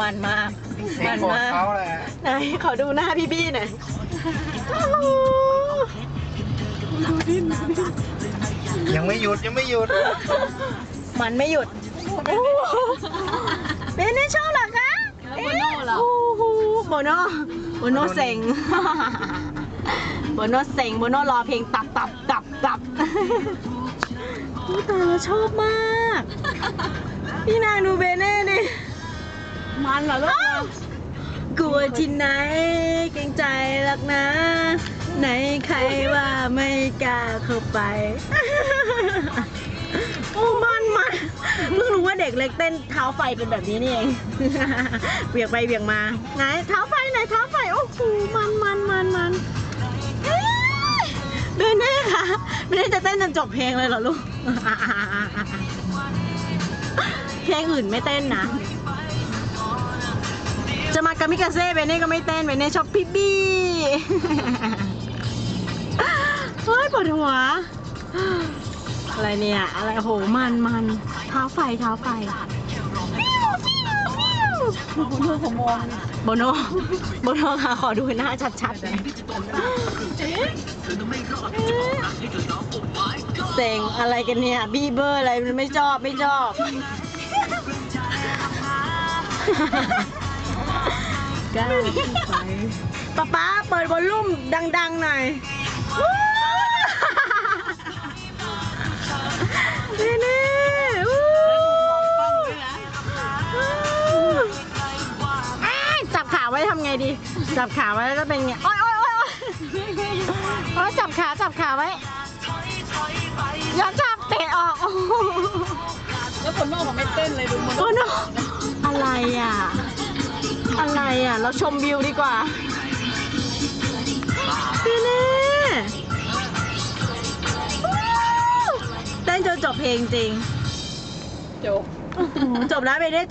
มันมากเพลมังนโปรดมากเขาแหละไหนขอดูหน้าพี่บี้หน่อยโอ้โหยังไม่หยุดยังไม่หยุด มันไม่หยุดโอ้โหเบนเน่ชอบเหรอคะแล้วโบโน่เหรอโอ้โหโบโน่โบโน่เซ็งโบโน่เซ็งโบโน่รอเพลงตับตับตับตับอุ๊ยตายแล้วชอบมาก พี่นางดูเบเน่ดิ มันเหรอลูกกลัวที่ไหนเกรงใจหรักนะ ไหนใครว่าไม่กล้าเข้าไปโอ้มันมันเพิ่งรู้ว่าเด็กเล็กเต้นเท้าไฟเป็นแบบนี้นี่เองเบี่ยงไปเบี่ยงมาไหนเท้าไฟไหนเท้าไฟโอ้โหมันมันมันมันเอ้ยเน่ค่ะเบเน่จะเต้นจนจบเพลงเลยเหรอลูกเพลงอื่นไม่เต้นนะ จะมากามิกาเซ่เบเน่ก็ไม่เต้นเบเน่ชอบพี่บี้เฮ้ยปวดหัว อะไรเนี่ย อะไรโหมันมันเท้าไฟเท้าไฟโบโน่ผมมองโบโนโบโนค่ะขอดูหน้าชัดๆหน่ยเซ็งอะไรกันเนี่ย บีเบอร์อะไรมันไม่ชอบไม่ชอบ ก้าวไปป๊าป๊าเปิดวอลลุ่มดัง ๆ หน่อยนี่นี่อู้อ้ายจับขาไว้ทำไงดี จับขาไว้แล้วจะเป็นไงโอ๊ยโอ๊ยโอ๊ยโอ๊ยโอ๊ยจับขา จับขาไว้อย่าจับเตะออกโอ้โหแล้วโบโน่ผมไม่เต้นเลยดูโบโอ้โน่โนอะไรอะ อะไรอะ เราชมวิวดีกว่าพี่เน่เต้นจนจบเพลงจริง จบ จบแล้วไปได้จบ